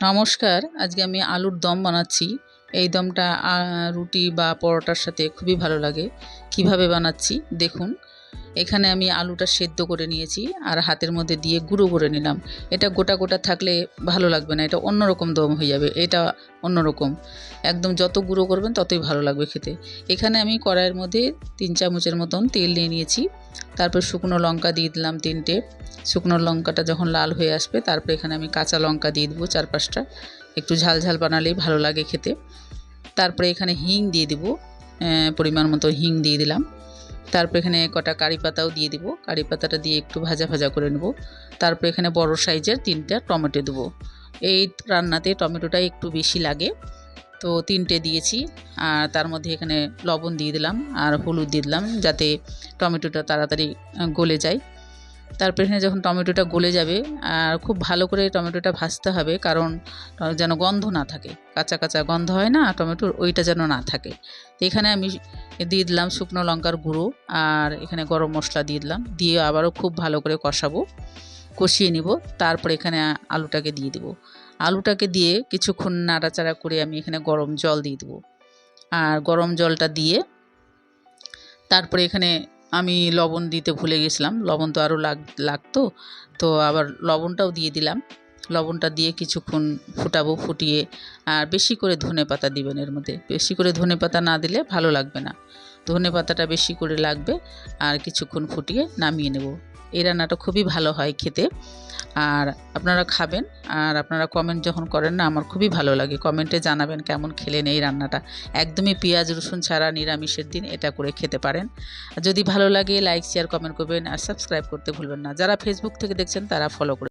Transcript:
নমস্কার আজকে আমি আলুর দম বানাচ্ছি। এই দমটা রুটি বা পরোটার সাথে খুবই ভালো লাগে। কীভাবে বানাচ্ছি? দেখুন। এখানে আমি আলুটা সেদ্ধ করে নিয়েছি আর হাতের মধ্যে দিয়ে গুঁড়ো করে নিলাম। এটা গোটা গোটা থাকলে ভালো লাগবে না। এটা অন্যরকম দম হয়ে যাবে। এটা অন্যরকম। একদম যত গুঁড়ো করবেন ততই ভালো লাগবে খেতে। এখানে আমি কড়াইয়ের মধ্যে তিন চামচের মতন তেল নিয়ে নিয়েছি। তারপর শুকনো লঙ্কা দিয়ে দিলাম তিনটে। শুকনো লঙ্কাটা যখন লাল হয়ে আসবে, তারপর এখানে আমি কাঁচা লঙ্কা দিয়ে দেবো চার পাঁচটা একটু ঝাল ঝাল বানালেই ভালো লাগে খেতে। তারপরে এখানে হিং দিয়ে দিব পরিমাণ মতো হিং দিয়ে দিলাম। তারপরে এখানে কটা কারি পাতাও দিয়ে দিব, কারি পাতাটা দিয়ে একটু ভাজা ভাজা করে নেব। তারপরে এখানে বড় সাইজের তিনটা টমেটো দেবো। এই রান্নাতে টমেটোটা একটু বেশি লাগে, তো তিনটে দিয়েছি। আর তার মধ্যে এখানে লবণ দিয়ে দিলাম আর হলুদ দিয়ে দিলাম যাতে টমেটোটা তাড়াতাড়ি গলে যায়। তারপর এখানে যখন টমেটোটা গলে যাবে, আর খুব ভালো করে টমেটোটা ভাজতে হবে, কারণ যেন গন্ধ না থাকে। কাঁচা কাঁচা গন্ধ হয় না টমেটোর ওইটা যেন না থাকে। তো এখানে আমি দিয়ে দিলাম শুকনো লঙ্কার গুঁড়ো, আর এখানে গরম মশলা দিয়ে দিলাম। দিয়ে আবারও খুব ভালো করে কষাবো, কষিয়ে নিব। তারপর এখানে আলুটাকে দিয়ে দেবো। আলুটাকে দিয়ে কিছুক্ষণ নাড়াচাড়া করে আমি এখানে গরম জল দিয়ে দেবো। আর গরম জলটা দিয়ে তারপরে এখানে আমি লবণ দিতে ভুলে গেছিলাম, লবণ তো আরও লাগ, লাগতো, তো আবার লবণটাও দিয়ে দিলাম। লবণটা দিয়ে কিছুক্ষণ ফুটাবো, ফুটিয়ে, আর বেশি করে ধনে পাতা দিবেন এর মধ্যে। বেশি করে ধনে পাতা না দিলে ভালো লাগবে না। ধনে পাতাটা বেশি করে লাগবে, আর কিছুক্ষণ ফুটিয়ে নামিয়ে নেব। এই রান্নাটা খুবই ভালো হয় খেতে। আর আপনারা খাবেন, আর আপনারা কমেন্ট যখন করেন না, আমার খুবই ভালো লাগে। কমেন্টে জানাবেন কেমন খেলেন এই রান্নাটা। একদমই পেঁয়াজ, রসুন ছাড়া নিরামিষের দিন এটা করে খেতে পারেন। যদি ভালো লাগে লাইক শেয়ার কমেন্ট করবেন, আর সাবস্ক্রাইব করতে ভুলবেন না। যারা ফেসবুক থেকে দেখছেন, তারা ফলো করে